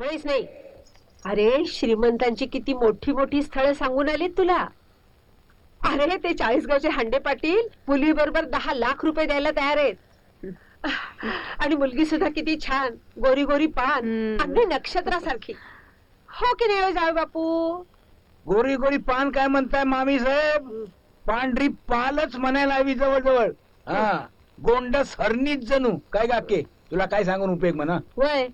म्हणायच नाही. अरे श्रीमंतांची किती मोठी मोठी स्थळं सांगून आलीत तुला. अरे ते चाळीसगावचे हांडे पाटील मुली बरोबर दहा लाख रुपये द्यायला तयार आहेत. आणि मुलगी सुद्धा किती छान गोरी गोरी पान हम्म. अगदी नक्षत्रासारखी. हो की नाही हो जावे बापू? गोरी गोरी पान काय म्हणताय मामी साहेब? पांढरी पालच म्हणायला हवी जवळ जवळ हा. गोंडस हरणीच जणू. काय गाके? तुला काय सांगून उपयोग म्हणा? वय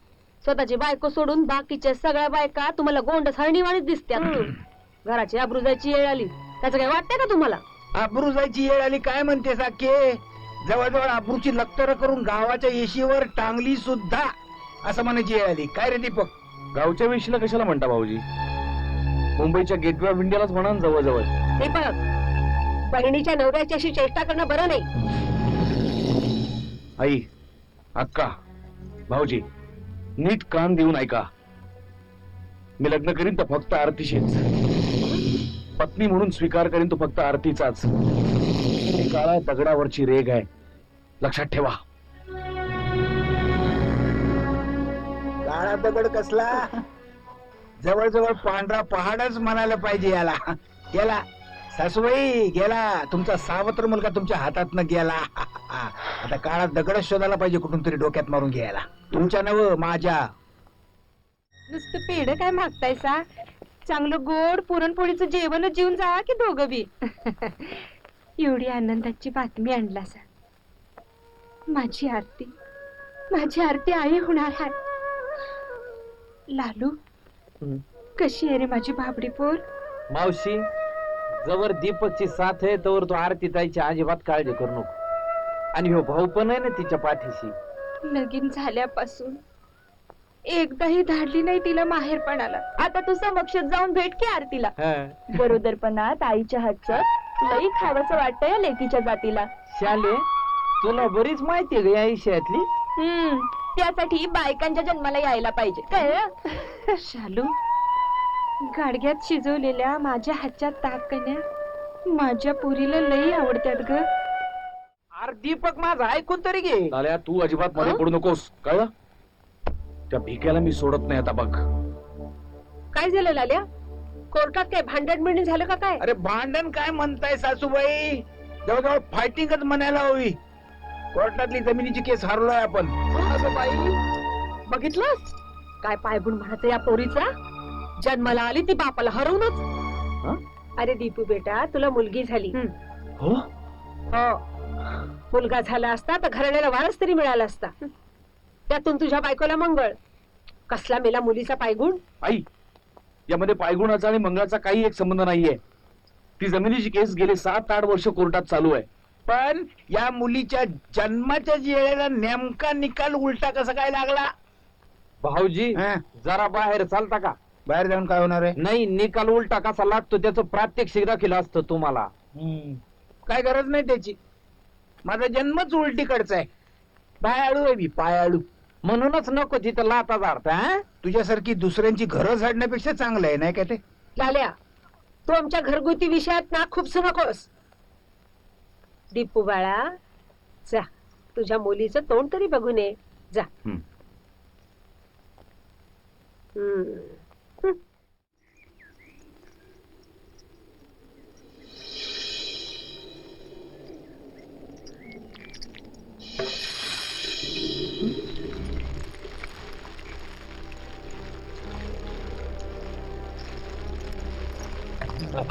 स्वतःची बायको सोडून बाकीच्या सगळ्या बायका तुम्हाला गोंड सरणीवाणीच दिसत्यात. घराची आबरू जायची वेळ आली. त्याचं काय वाटतंय का तुम्हाला? आबरू जायची येळ आली काय म्हणते साके? जवळजवळ आबरूची लक्तर करून गावाच्या येशीवर टांगली सुद्धा. असं म्हणायची येळ आली. काय रे दीपक? गावच्या वेशीला कशाला म्हणता भाऊजी? मुंबईच्या गेटवे ऑफ इंडियालाच म्हणा ना जवळजवळ. बघ बहिणीच्या नवऱ्याची अशी चेष्टा करणं बरं नाही. आई अक्का भाऊजी नीट कान देऊन ऐका. मी लग्न करीन तर फक्त आरतीशीच. पत्नी म्हणून स्वीकार करीन तो फक्त आरतीचाच. काळा दगडावरची रेग आहे. लक्षात ठेवा. काळा दगड कसला? जवळजवळ पांढरा पहाडच म्हणायला पाहिजे याला. गेला. सासूबाई गेला. तुमचा सावत्र मुलगा तुमच्या हातातनं गेला. आता काळा दगड शोधायला पाहिजे कुठून तरी डोक्यात मारून घ्यायला. तुमच्या नव माझ्या. नुसतं पेड काय मागतायसा? चांगलं गोड पुरणपोळीचं जेवणच जेवून जावा की दोघं बी? एवढी आनंदाची बातमी आणला सा माझी आरती माझी आरती आई होणार आहे लालू हं. कशी आहे रे माझी भाबडी पोर? मावशी जवळ दीपकची साथ आहे तवर तू आरती ताईची अजिबात काळजी करू नको. आणि हो भाऊ पण आहे ना तिच्या पाठीशी. लगीन झाल्यापासून. एकदाही धाडली नाही तिला माहेरपणाला. आता तू समक्ष जाऊन भेट की आरतीला? हं. गरोदरपणात आईच्या हातचं लई खावंसं वाटतं या लेकीच्या जातीला. शाले तुला बरीच माहिती आहे ग या विषयातली हम्म त्यासाठी बायकांच्या जन्माला यायला पाहिजे. काय शालू गाडग्यात शिजवलेल्या माझ्या हातच्या ताकण्या माझ्या पुरीला लई आवडतात ग. अरे दीपक माझा ऐकून तरी घे. लाल्या तू अजिबात मध्ये? पडू नकोस. कळलं? त्या भिक्याला मी सोडत नाही आता बघ. काय झालं लाल्या? कोर्टात काय भांडण बिंडण झालं का काय? अरे भांडण काय म्हणताय सासूबाई? जवळजवळ फायटिंगच म्हणायला हवी. कोर्टातली जमिनीची केस हरलोय आपण. बाई. बघितलंस? काय पायगुण म्हणत या पोरीचा? जन्माला आली ती बापाला हरवूनच. अरे दीपू बेटा तुला मुलगी झाली. हो? हो. मुलगा झाला असता तर घराण्याला वारस तरी मिळाला असता. त्यातून तुझ्या बायकोला मंगळ. कसला मेला मुलीचा पायगुण? आई यामध्ये पायगुणाचा आणि मंगळाचा काही एक संबंध नाहीये. ती जमिनीची केस गेले सात आठ वर्ष कोर्टात चालू आहे. पण या मुलीच्या जन्माच्या वेळेला नेमका निकाल उलटा कसा काय लागला? भाऊजी हं? जरा बाहेर चालता का? बाहेर जाऊन काय होणार आहे? नाही निकाल उलटा कसा लागतो त्याचं प्रात्यक्षिक दाखल असतं तुम्हाला. काय गरज नाही त्याची. माझा जन्मच उलटीकडचा आहे. पायाळू आहे मी पायाळू. म्हणूनच नको तिथं लाता जाडता हं? तुझ्यासारखी दुसऱ्यांची घरं झाडण्यापेक्षा चांगलं आहे नाही का ते? लाल्या तू आमच्या घरगुती विषयात ना खूपसू नकोस. दीपू बाळा जा. तुझ्या मुलीचं तोंड तरी बघून ये. जा. हं. हम्म.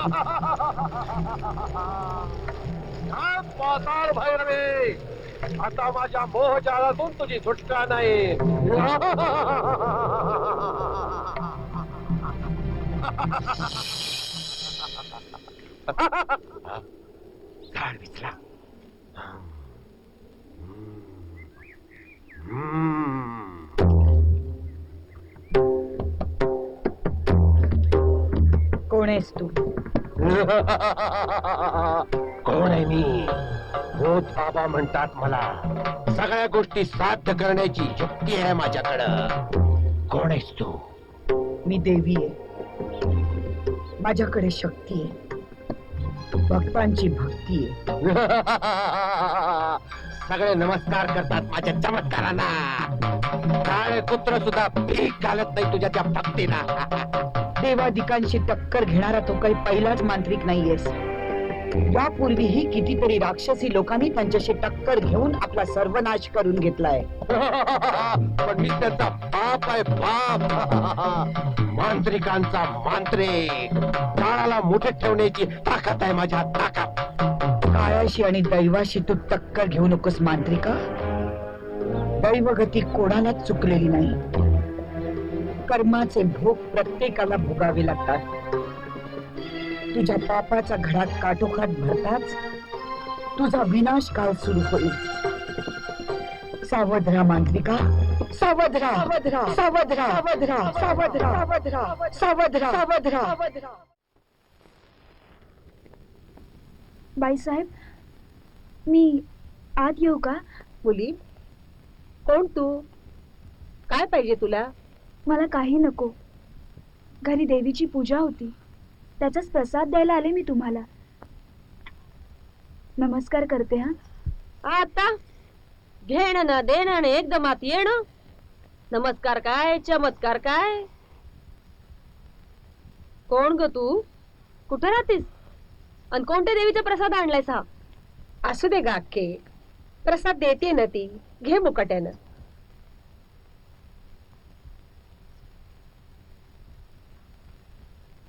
पाताळ भैरवे. आता माझ्या मोहजाळातून तुझी सुटका नाही. झाड विचला कोण आहेस तू? कोण आहे मी? भूत बाबा म्हणतात मला सगळ्या गोष्टी साध्य करण्याची शक्ती आहे माझ्याकडं. कोण आहेस तू? मी देवी आहे. माझ्याकडे शक्ती आहे. भक्तांची भक्ती आहे. सगळे नमस्कार करतात माझ्या चमत्कारांना. काळे कुत्र सुद्धा भीक घालत नाही तुझ्या त्या भक्तीला. देवादिकांशी टक्कर घेणारा तो काही पहिलाच मांत्रिक नाहीयेस. यापूर्वीही कितीतरी राक्षसी लोकांनी त्यांच्याशी टक्कर घेऊन आपला सर्वनाश करून घेतलाय. पण मी त्याचा बाप आहे बाप. मांत्रिकांचा मांत्रिक. काळाला मुठीत ठेवण्याची ताकद आहे माझ्या ताकद काळाशी आणि दैवाशी तू टक्कर घेऊ नकोस मांत्रिका. दैवगती कोणालाच चुकलेली नाही. कर्माचे भोग प्रत्येकाला भोगावे लागतात. तुझ्या पापाचा घरात काठोखात भरताच तुझा विनाश काळ सुरू होईल. सावध राहा मांत्रिका. सावध राहा सावध राहा सावध राहा सावध राहा सावध राहा सावध राहा सावध राहा बाईसाहेब मी आत येऊ का? मुली कोण तू? काय पाहिजे तुला? मला काही नको. घरी देवीची पूजा होती. त्याचाच प्रसाद द्यायला आले मी तुम्हाला. नमस्कार करते हा. आता घेणं ना देणं ना एकदमात येणं. नमस्कार काय चमत्कार काय? कोण ग तू? कुठे राहतेस? आणि कोणत्या देवीचा प्रसाद आणलायस हा? असू दे गाके प्रसाद देते ना ती. घे मुकाट्यानं हं,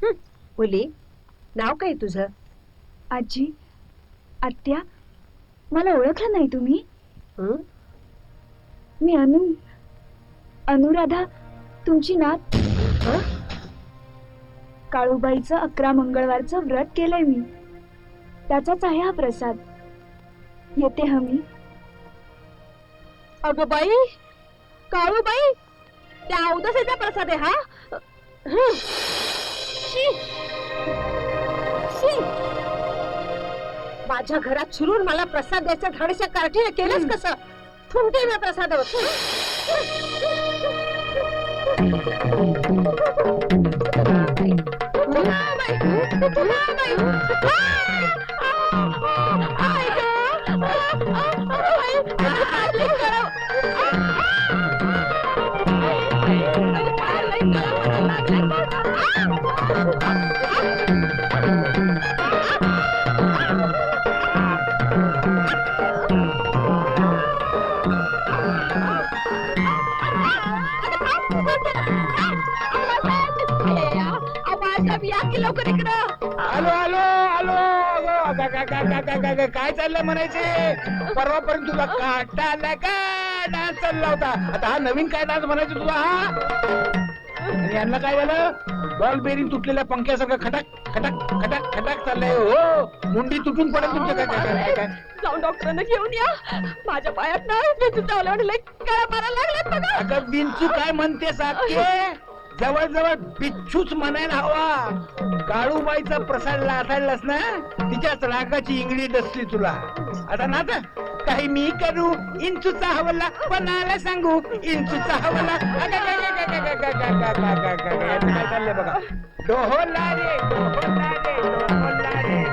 मुली नाव काय तुझं? आजी आत्या मला ओळखलं नाही तुम्ही. हं? मी अनु अनुराधा तुमची नात. हं? काळूबाईचं अकरा मंगळवारचं व्रत केलंय मी. त्याचाच आहे हा प्रसाद. येते हमी अगं बाई काळू बाई त्या अवदसेचा प्रसाद आहे हा. हं. शी. शी. माझ्या घरात शिरून मला प्रसाद द्यायचं धाडशा कार्टीने केलंच कसं? थुंटे ना प्रसादावर. लवकर गा- गा- गा- काय चाललंय म्हणायचे? परवापर्यंत तुला काटा आलाय का डान्स चालला होता? आता हा नवीन काय डान्स म्हणायचे तुला हा? आणि यांना काय झालं? बॉल बेरिंग तुटलेल्या पंख्यासारखं खटाक खटाक खटाक खटाक चाललंय. हो मुंडी तुटून पडेल तुमच्या काय काय काय काय जाऊन डॉक्टरांना घेऊन या. माझ्या पायात ना मारायला लागल्यात बघा. अगं बिंचू काय म्हणते सारखे जवळ जवळ बिच्छूच म्हणायला हवा काळूबाईचा प्रसाद लाथाडलास ना तिच्याच रागाची इंगळी दसली तुला आता ना काही मी करू इंचूचा हवला पणाला सांगू इंचूचा हवला बघा डोहोला रे डोहोला रे डोहोला रे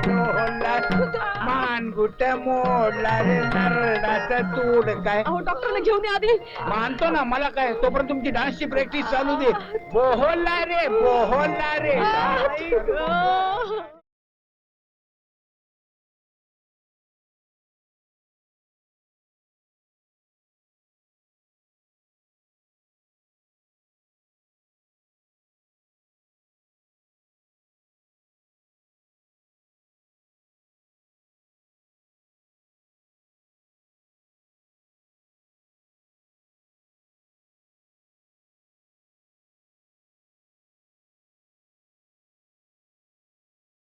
मोडला रे नरडाचं तूड काय अहो डॉक्टरला घेऊन या आधी. मानतो ना मला काय तोपर्यंत तुमची डान्सची प्रॅक्टिस चालू दे. बोहोला रे बोहोला रे.